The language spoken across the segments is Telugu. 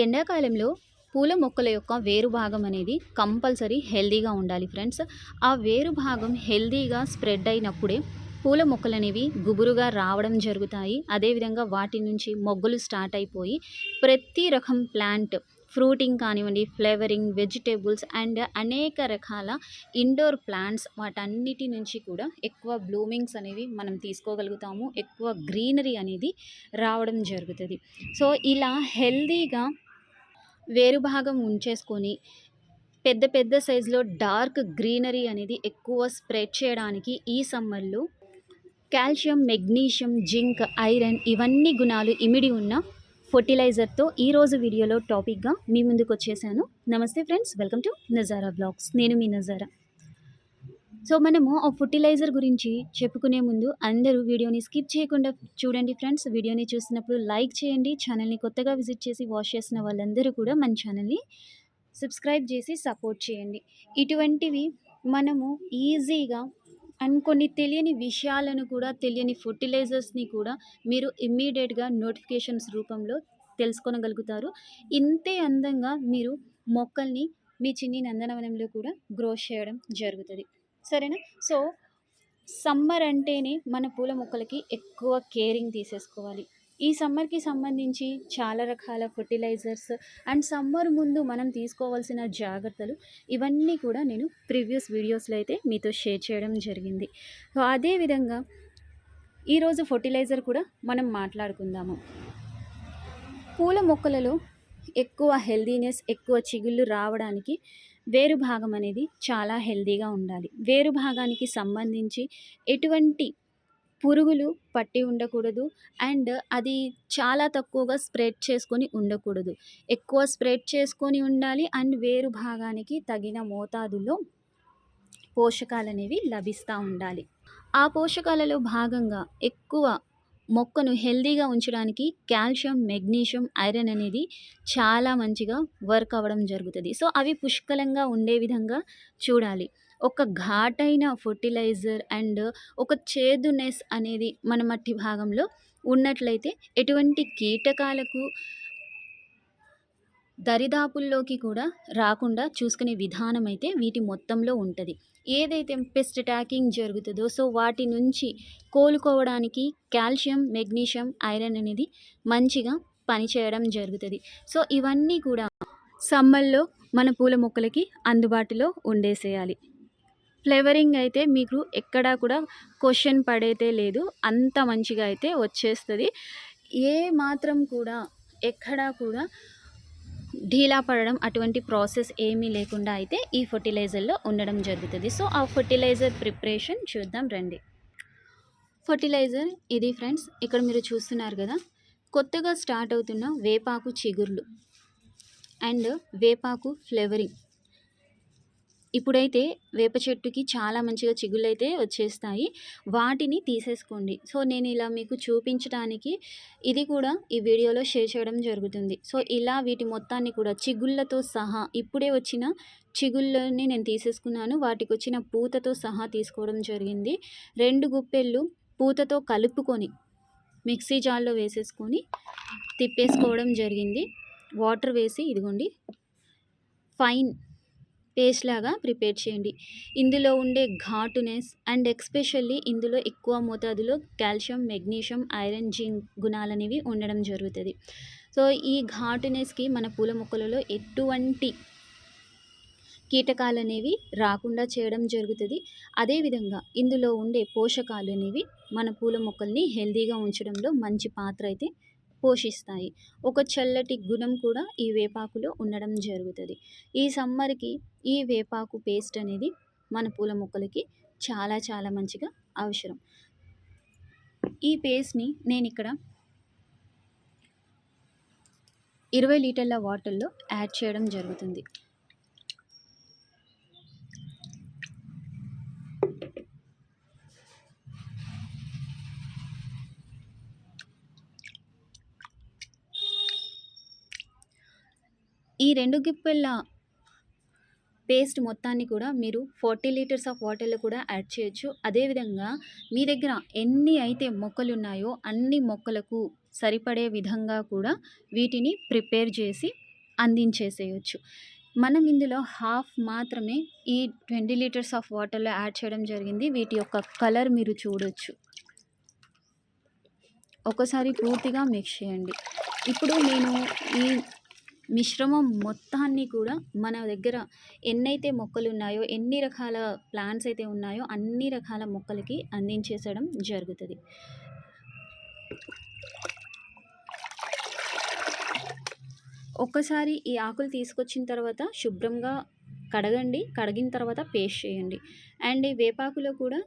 ఎండాకాలంలో పూల మొక్కల యొక్క వేరు భాగం అనేది కంపల్సరీ హెల్దీగా ఉండాలి ఫ్రెండ్స్. ఆ వేరు భాగం హెల్దీగా స్ప్రెడ్ అయినప్పుడే పూల మొక్కలు అనేవి గుబురుగా రావడం జరుగుతాయి. అదేవిధంగా వాటి నుంచి మొగ్గలు స్టార్ట్ అయిపోయి ప్రతి రకం ప్లాంట్ ఫ్రూటింగ్ కానివ్వండి ఫ్లేవరింగ్ వెజిటేబుల్స్ అండ్ అనేక రకాల ఇండోర్ ప్లాంట్స్ వాటన్నిటి నుంచి కూడా ఎక్కువ బ్లూమింగ్స్ అనేవి మనం తీసుకోగలుగుతాము. ఎక్కువ గ్రీనరీ అనేది రావడం జరుగుతుంది. సో ఇలా హెల్దీగా వేరు భాగం ఉంచేసుకొని పెద్ద పెద్ద సైజులో డార్క్ గ్రీనరీ అనేది ఎక్కువ స్ప్రెడ్ చేయడానికి ఈ సమ్మర్లో కాల్షియం మెగ్నీషియం జింక్ ఐరన్ ఇవన్నీ గుణాలు ఇమిడి ఉన్న ఫర్టిలైజర్తో ఈరోజు వీడియోలో టాపిక్గా మీ ముందుకు వచ్చేసాను. నమస్తే friends welcome to Nazara blogs. నేను మీ నజారా. సో మనము ఆ ఫర్టిలైజర్ గురించి చెప్పుకునే ముందు అందరూ వీడియోని స్కిప్ చేయకుండా చూడండి ఫ్రెండ్స్. వీడియోని చూసినప్పుడు లైక్ చేయండి. ఛానల్ని కొత్తగా విజిట్ చేసి వాష్ చేసిన వాళ్ళందరూ కూడా మన ఛానల్ని సబ్స్క్రైబ్ చేసి సపోర్ట్ చేయండి. ఇటువంటివి మనము ఈజీగా అండ్ కొన్ని తెలియని విషయాలను కూడా తెలియని ఫర్టిలైజర్స్ని కూడా మీరు ఇమ్మీడియట్గా నోటిఫికేషన్స్ రూపంలో తెలుసుకోగలుగుతారు ఇంతే అందంగా మీరు మొక్కల్ని మీ చిన్ని నందనవనంలో కూడా గ్రో చేయడం జరుగుతుంది. సరేనా? సో సమ్మర్ అంటేనే మన పూల మొక్కలకి ఎక్కువ కేరింగ్ తీసేసుకోవాలి. ఈ సమ్మర్కి సంబంధించి చాలా రకాల ఫర్టిలైజర్స్ అండ్ సమ్మర్ ముందు మనం తీసుకోవాల్సిన జాగ్రత్తలు ఇవన్నీ కూడా నేను ప్రీవియస్ వీడియోస్లో అయితే మీతో షేర్ చేయడం జరిగింది. సో అదేవిధంగా ఈరోజు ఫర్టిలైజర్ కూడా మనం మాట్లాడుకుందాము. పూల మొక్కలలో ఎక్కువ హెల్దీనెస్ ఎక్కువ చిగుళ్ళు రావడానికి వేరు భాగం అనేది చాలా హెల్దీగా ఉండాలి. వేరు భాగానికి సంబంధించి ఎటువంటి పురుగులు పట్టి ఉండకూడదు. అండ్ అది చాలా తక్కువగా స్ప్రెడ్ చేసుకొని ఉండకూడదు. ఎక్కువ స్ప్రెడ్ చేసుకొని ఉండాలి. అండ్ వేరు భాగానికి తగిన మోతాదులో పోషకాలు అనేవి లభిస్తూ ఉండాలి. ఆ పోషకాలలో భాగంగా ఎక్కువ మొక్కను హెల్దీగా ఉంచడానికి కాల్షియం మెగ్నీషియం ఐరన్ అనేది చాలా మంచిగా వర్క్ అవ్వడం జరుగుతుంది. సో అవి పుష్కలంగా ఉండే విధంగా చూడాలి. ఒక ఘాటైన ఫర్టిలైజర్ అండ్ ఒక చేదునెస్ అనేది మన మట్టి భాగంలో ఉన్నట్లయితే ఎటువంటి కీటకాలకు దరిదాపుల్లోకి కూడా రాకుండా చూసుకునే విధానం అయితే వీటి మొత్తంలో ఉంటుంది. ఏదైతే పెస్ట్ అటాకింగ్ జరుగుతుందో సో వాటి నుంచి కోలుకోవడానికి కాల్షియం మెగ్నీషియం ఐరన్ అనేది మంచిగా పనిచేయడం జరుగుతుంది. సో ఇవన్నీ కూడా సమ్మర్లో మన పూల మొక్కలకి అందుబాటులో ఉండేసేయాలి. ఫ్లేవరింగ్ అయితే మీకు ఎక్కడా కూడా క్వశ్చన్ పడైతే లేదు. అంత మంచిగా అయితే వచ్చేస్తుంది. ఏ మాత్రం కూడా ఎక్కడా కూడా ఢీలా పడడం అటువంటి ప్రాసెస్ ఏమీ లేకుండా అయితే ఈ ఫర్టిలైజర్లో ఉండడం జరుగుతుంది. సో ఆ ఫర్టిలైజర్ ప్రిపరేషన్ చూద్దాం రండి. ఫర్టిలైజర్ ఇది ఫ్రెండ్స్ ఇక్కడ మీరు చూస్తున్నారు కదా కొత్తగా స్టార్ట్ అవుతున్న వేపాకు చిగుర్లు అండ్ వేపాకు ఫ్లేవరింగ్. ఇప్పుడైతే వేప చెట్టుకి చాలా మంచిగా చిగుళ్ళు అయితే వచ్చేస్తాయి. వాటిని తీసేసుకోండి. సో నేను ఇలా మీకు చూపించడానికి ఇది కూడా ఈ వీడియోలో షేర్ చేయడం జరుగుతుంది. సో ఇలా వీటి మొత్తాన్ని కూడా చిగుళ్ళతో సహా ఇప్పుడే వచ్చిన చిగుళ్ళని నేను తీసేసుకున్నాను. వాటికి వచ్చిన పూతతో సహా తీసుకోవడం జరిగింది. రెండు గుప్పెళ్ళు పూతతో కలుపుకొని మిక్సీ జార్లో వేసేసుకొని తిప్పేసుకోవడం జరిగింది. వాటర్ వేసి ఇదిగోండి. ఫైన్ పేస్ట్ లాగా ప్రిపేర్ చేయండి. ఇందులో ఉండే ఘాటునెస్ అండ్ ఎక్స్పెషల్లీ ఇందులో ఎక్కువ మోతాదులో కాల్షియం మెగ్నీషియం ఐరన్ జింక్ గుణాలు అనేవి ఉండడం జరుగుతుంది. సో ఈ ఘాటునెస్కి మన పూల మొక్కలలో ఎటువంటి కీటకాలు అనేవి రాకుండా చేయడం జరుగుతుంది. అదేవిధంగా ఇందులో ఉండే పోషకాలు అనేవి మన పూల మొక్కల్ని హెల్తీగా ఉంచడంలో మంచి పాత్ర అయితే పోషిస్తాయి. ఒక చల్లటి గుణం కూడా ఈ వేపాకులో ఉండడం జరుగుతుంది. ఈ సమ్మర్కి ఈ వేపాకు పేస్ట్ అనేది మన పూల మొక్కలకి చాలా చాలా మంచిగా అవసరం. ఈ పేస్ట్ని నేను ఇక్కడ ఇరవై లీటర్ల వాటర్లో యాడ్ చేయడం జరుగుతుంది. ఈ రెండు గిప్పెళ్ళ పేస్ట్ మొత్తాన్ని కూడా మీరు ఫార్టీ లీటర్స్ ఆఫ్ వాటర్లో కూడా యాడ్ చేయొచ్చు. అదేవిధంగా మీ దగ్గర ఎన్ని అయితే మొక్కలు ఉన్నాయో అన్ని మొక్కలకు సరిపడే విధంగా కూడా వీటిని ప్రిపేర్ చేసి అందించేసేయొచ్చు. మనం ఇందులో హాఫ్ మాత్రమే ఈ ట్వంటీ లీటర్స్ ఆఫ్ వాటర్లో యాడ్ చేయడం జరిగింది. వీటి యొక్క కలర్ మీరు చూడొచ్చు. ఒకసారి పూర్తిగా మిక్స్ చేయండి. ఇప్పుడు నేను ఈ మిశ్రమం మొత్తాన్ని కూడా మన దగ్గర ఎన్నైతే మొక్కలు ఉన్నాయో ఎన్ని రకాల ప్లాంట్స్ అయితే ఉన్నాయో అన్ని రకాల మొక్కలకి అందించేసడం జరుగుతుంది. ఒక్కసారి ఈ ఆకులు తీసుకొచ్చిన తర్వాత శుభ్రంగా కడగండి. కడిగిన తర్వాత పేస్ట్ చేయండి. అండ్ ఈ వేపాకులో కూడా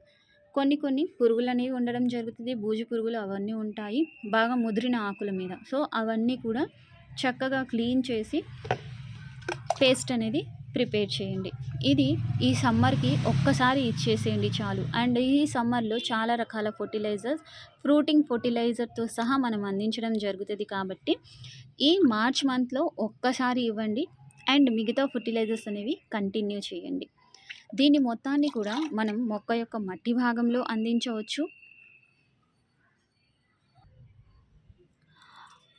కొన్ని కొన్ని పురుగులు అనేవి ఉండడం జరుగుతుంది. బూజు పురుగులు అవన్నీ ఉంటాయి. బాగా ముదిరిన ఆకుల మీద. సో అవన్నీ కూడా చక్కగా క్లీన్ చేసి పేస్ట్ అనేది ప్రిపేర్ చేయండి. ఇది ఈ సమ్మర్కి ఒక్కసారి ఇచ్చేసేయండి చాలు. అండ్ ఈ సమ్మర్లో చాలా రకాల ఫర్టిలైజర్స్ ఫ్రూటింగ్ ఫర్టిలైజర్తో సహా మనం అందించడం జరుగుతుంది కాబట్టి ఈ మార్చ్ మంత్లో ఒక్కసారి ఇవ్వండి. అండ్ మిగతా ఫర్టిలైజర్స్ అనేవి కంటిన్యూ చేయండి. దీని మొత్తాన్ని కూడా మనం మొక్క యొక్క మట్టి భాగంలో అందించవచ్చు.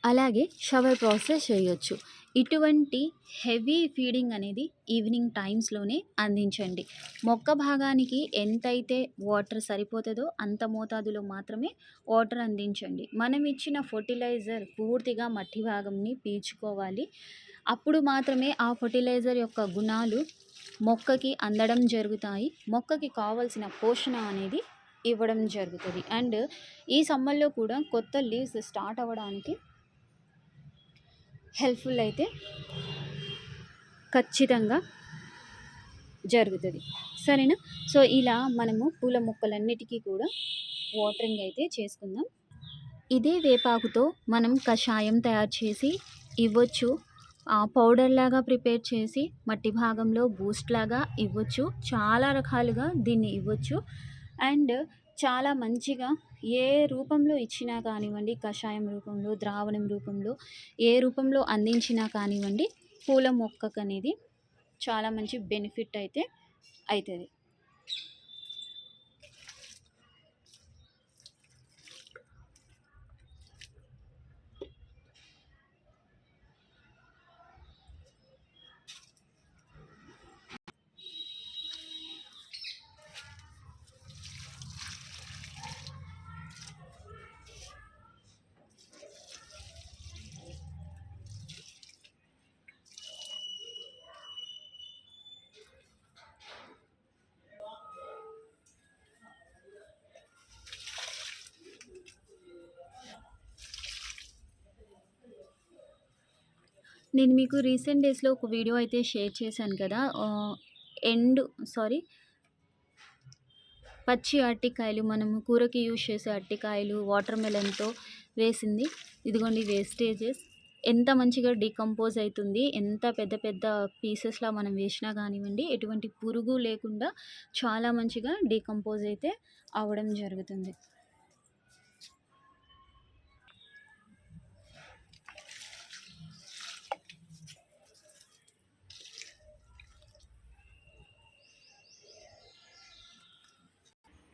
అలాగే షవర్ ప్రాసెస్ చేయొచ్చు. ఇటువంటి హెవీ ఫీడింగ్ అనేది ఈవినింగ్ టైమ్స్లోనే అందించండి. మొక్క భాగానికి ఎంతైతే వాటర్ సరిపోతుందో అంత మోతాదులో మాత్రమే వాటర్ అందించండి. మనం ఇచ్చిన ఫర్టిలైజర్ పూర్తిగా మట్టి భాగంని పీల్చుకోవాలి. అప్పుడు మాత్రమే ఆ ఫర్టిలైజర్ యొక్క గుణాలు మొక్కకి అందడం జరుగుతాయి. మొక్కకి కావలసిన పోషణ అనేది ఇవ్వడం జరుగుతుంది. అండ్ ఈ సమ్మర్లో కూడా కొత్త లీవ్స్ స్టార్ట్ అవ్వడానికి హెల్ప్ఫుల్ అయితే ఖచ్చితంగా జరుగుతుంది. సరేనా? సో ఇలా మనము పూల మొక్కలన్నిటికీ కూడా వాటరింగ్ అయితే చేసుకుందాం. ఇదే వేపాకుతో మనం కషాయం తయారు చేసి ఇవ్వచ్చు. పౌడర్ లాగా ప్రిపేర్ చేసి మట్టి భాగంలో బూస్ట్ లాగా ఇవ్వచ్చు. చాలా రకాలుగా దీన్ని ఇవ్వచ్చు. అండ్ చాలా మంచిగా ఏ రూపంలో ఇచ్చినా కానివ్వండి కషాయం రూపంలో ద్రావణం రూపంలో ఏ రూపంలో అందించినా కానివ్వండి పూల మొక్కకు అనేది చాలా మంచి బెనిఫిట్ అయితే అవుతుంది నేను మీకు రీసెంట్ డేస్లో ఒక వీడియో అయితే షేర్ చేశాను కదా ఎండ్ సారీ పచ్చి అరటికాయలు మనము కూరకి యూజ్ చేసే అరటికాయలు వాటర్ మెలన్తో వేసింది. ఇదిగోండి వేస్టేజెస్. ఎంత మంచిగా డికంపోజ్ అవుతుంది ఎంత పెద్ద పెద్ద పీసెస్లా మనం వేసినా కానివ్వండి ఎటువంటి పురుగు లేకుండా చాలా మంచిగా డికంపోజ్ అయితే అవ్వడం జరుగుతుంది.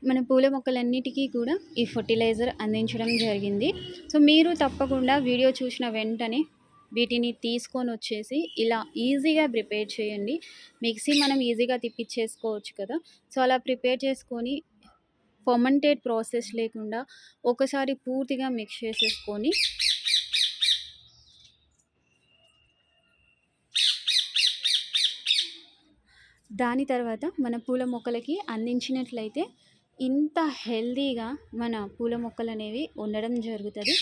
మన పూల మొక్కలన్నిటికీ కూడా ఈ ఫర్టిలైజర్ అందించడం జరిగింది. సో మీరు తప్పకుండా వీడియో చూసిన వెంటనే వీటిని తీసుకొని వచ్చేసి ఇలా ఈజీగా ప్రిపేర్ చేయండి. మిక్సీ మనం ఈజీగా తిప్పించేసుకోవచ్చు కదా. సో అలా ప్రిపేర్ చేసుకొని ఫర్మంటేట్ ప్రాసెస్ లేకుండా ఒకసారి పూర్తిగా మిక్స్ చేసేసుకొని దాని తర్వాత మన పూల మొక్కలకి అందించినట్లయితే ఇంత హెల్దీగా మన పూల మొక్కలు అనేవి ఉండడం జరుగుతుంది.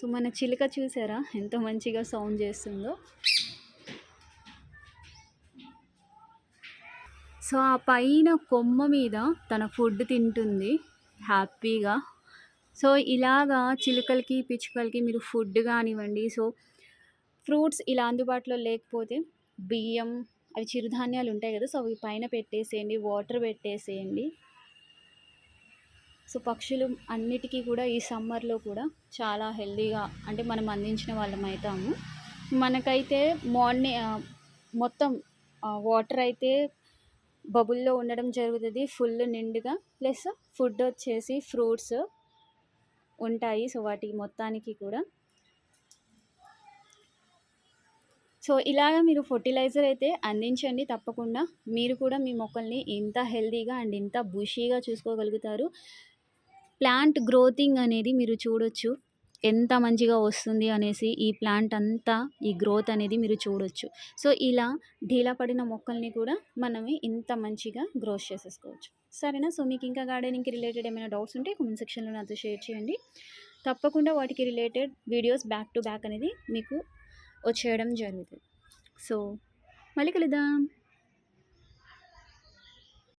సో మన చిలుక చూసారా? ఎంత మంచిగా సౌండ్ చేస్తుందో. సో ఆ పైన కొమ్మ మీద తన ఫుడ్ తింటుంది. హ్యాపీగా. సో ఇలాగా చిలుకలకి పిచ్చుకలకి మీరు ఫుడ్ కానివ్వండి. సో ఫ్రూట్స్ ఇలా అందుబాటులో లేకపోతే బియ్యం అవి చిరుధాన్యాలు ఉంటాయి కదా సో అవి పైన పెట్టేసేయండి వాటర్ పెట్టేసేయండి. సో పక్షులు అన్నిటికీ కూడా ఈ సమ్మర్లో కూడా చాలా హెల్దీగా అంటే మనం అందించిన వాళ్ళం అవుతాము మనకైతే మార్నింగ్ మొత్తం వాటర్ అయితే బబుల్లో ఉండడం జరుగుతుంది ఫుల్ నిండుగా ప్లస్ ఫుడ్ వచ్చేసి ఫ్రూట్స్ ఉంటాయి సో వాటికి మొత్తానికి కూడా. సో ఇలాగ మీరు ఫర్టిలైజర్ అయితే అందించండి తప్పకుండా. మీరు కూడా మీ మొక్కల్ని ఇంత హెల్తీగా అండ్ ఇంత బుషీగా చూసుకోగలుగుతారు. ప్లాంట్ గ్రోతింగ్ అనేది మీరు చూడొచ్చు. ఎంత మంచిగా వస్తుంది అనేసి ఈ ప్లాంట్ అంతా ఈ గ్రోత్ అనేది మీరు చూడొచ్చు. సో ఇలా ఢీలా పడిన మొక్కల్ని కూడా మనమే ఇంత మంచిగా గ్రోత్ చేసేసుకోవచ్చు. సరేనా? సో మీకు ఇంకా గార్డెనింగ్కి రిలేటెడ్ ఏమైనా డౌట్స్ ఉంటే కామెంట్ సెక్షన్లో నాతో షేర్ చేయండి. తప్పకుండా వాటికి related videos back to back అనేది మీకు వచ్చేయడం జరుగుతుంది. సో మళ్ళీ కలుద్దాం.